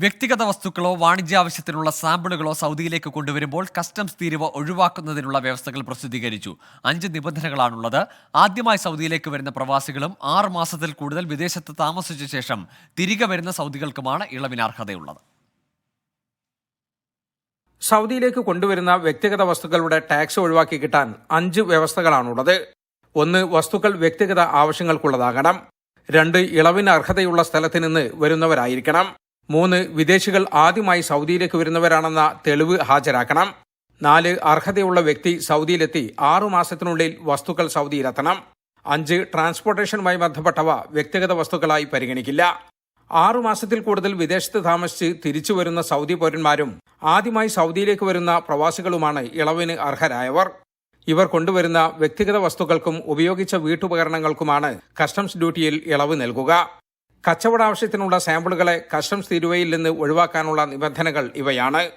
വ്യക്തിഗത വസ്തുക്കളോ വാണിജ്യ ആവശ്യത്തിനുള്ള സാമ്പിളുകളോ സൗദിയിലേക്ക് കൊണ്ടുവരുമ്പോൾ കസ്റ്റംസ് തീരുവ ഒഴിവാക്കുന്നതിനുള്ള വ്യവസ്ഥകൾ പ്രസിദ്ധീകരിച്ചു. അഞ്ച് നിബന്ധനകളാണുള്ളത്. ആദ്യമായി സൗദിയിലേക്ക് വരുന്ന പ്രവാസികളും ആറ് മാസത്തിൽ കൂടുതൽ വിദേശത്ത് താമസിച്ച ശേഷം തിരികെ വരുന്ന സൗദികൾക്കുമാണ് ഇളവിന് അർഹതയുള്ളത് സൗദിയിലേക്ക് കൊണ്ടുവരുന്ന വ്യക്തിഗത വസ്തുക്കളുടെ ടാക്സ് ഒഴിവാക്കി കിട്ടാൻ അഞ്ച് വ്യവസ്ഥകളാണുള്ളത്. ഒന്ന് വസ്തുക്കൾ വ്യക്തിഗത ആവശ്യങ്ങൾക്കുള്ളതാകണം. രണ്ട് ഇളവിന് അർഹതയുള്ള സ്ഥലത്ത് നിന്ന് വരുന്നവരായിരിക്കണം. മൂന്ന് വിദേശികൾ ആദ്യമായി സൗദിയിലേക്ക് വരുന്നവരാണെന്ന തെളിവ് ഹാജരാക്കണം. നാല് അർഹതയുള്ള വ്യക്തി സൗദിയിലെത്തി ആറു മാസത്തിനുള്ളിൽ വസ്തുക്കൾ സൗദിയിലെത്തണം. അഞ്ച് ട്രാൻസ്പോർട്ടേഷനുമായി ബന്ധപ്പെട്ടവ വ്യക്തിഗത വസ്തുക്കളായി പരിഗണിക്കില്ല. ആറു മാസത്തിൽ കൂടുതൽ വിദേശത്ത് താമസിച്ച് തിരിച്ചു വരുന്ന സൗദി പൗരന്മാരും ആദ്യമായി സൗദിയിലേക്ക് വരുന്ന പ്രവാസികളുമാണ് ഇളവിന് അർഹരായവർ. ഇവർ കൊണ്ടുവരുന്ന വ്യക്തിഗത വസ്തുക്കൾക്കും ഉപയോഗിച്ച വീട്ടുപകരണങ്ങൾക്കുമാണ് കസ്റ്റംസ് ഡ്യൂട്ടിയിൽ ഇളവ് നൽകുക. കച്ചവട ആവശ്യത്തിനുള്ള സാമ്പിളുകളെ കസ്റ്റംസ് തീരുവയിൽ നിന്ന് ഒഴിവാക്കാനുള്ള നിബന്ധനകൾ ഇവയാണ്.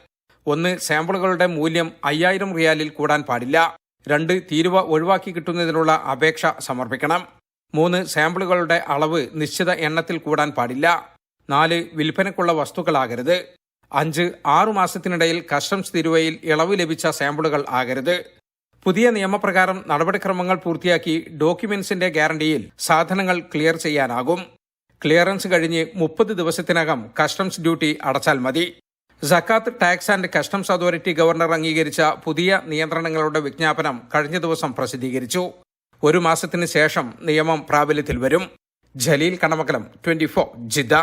ഒന്ന് സാമ്പിളുകളുടെ മൂല്യം അയ്യായിരം റിയാലിൽ കൂടാൻ പാടില്ല. രണ്ട് തീരുവ ഒഴിവാക്കി കിട്ടുന്നതിനുള്ള അപേക്ഷ സമർപ്പിക്കണം. മൂന്ന് സാമ്പിളുകളുടെ അളവ് നിശ്ചിത എണ്ണത്തിൽ കൂടാൻ പാടില്ല. നാല് വിൽപ്പനയ്ക്കുള്ള വസ്തുക്കളാകരുത്. അഞ്ച് ആറു മാസത്തിനിടയിൽ കസ്റ്റംസ് തീരുവയിൽ ഇളവ് ലഭിച്ച സാമ്പിളുകൾ ആകരുത്. പുതിയ നിയമപ്രകാരം നടപടിക്രമങ്ങൾ പൂർത്തിയാക്കി ഡോക്യുമെന്റ്സിന്റെ ഗ്യാരണ്ടിയിൽ സാധനങ്ങൾ ക്ലിയർ ചെയ്യാനാകും. ക്ലിയറൻസ് കഴിഞ്ഞ് മുപ്പത് ദിവസത്തിനകം കസ്റ്റംസ് ഡ്യൂട്ടി അടച്ചാൽ മതി. സക്കാത്ത് tax and customs authority governor അംഗീകരിച്ച പുതിയ നിയന്ത്രണങ്ങളുടെ വിജ്ഞാപനം കഴിഞ്ഞ ദിവസം പ്രസിദ്ധീകരിച്ചു. ഒരു മാസത്തിന് ശേഷം നിയമം പ്രാബല്യത്തിൽ വരും. Jaleel Kanamakkalam twenty Jeddah.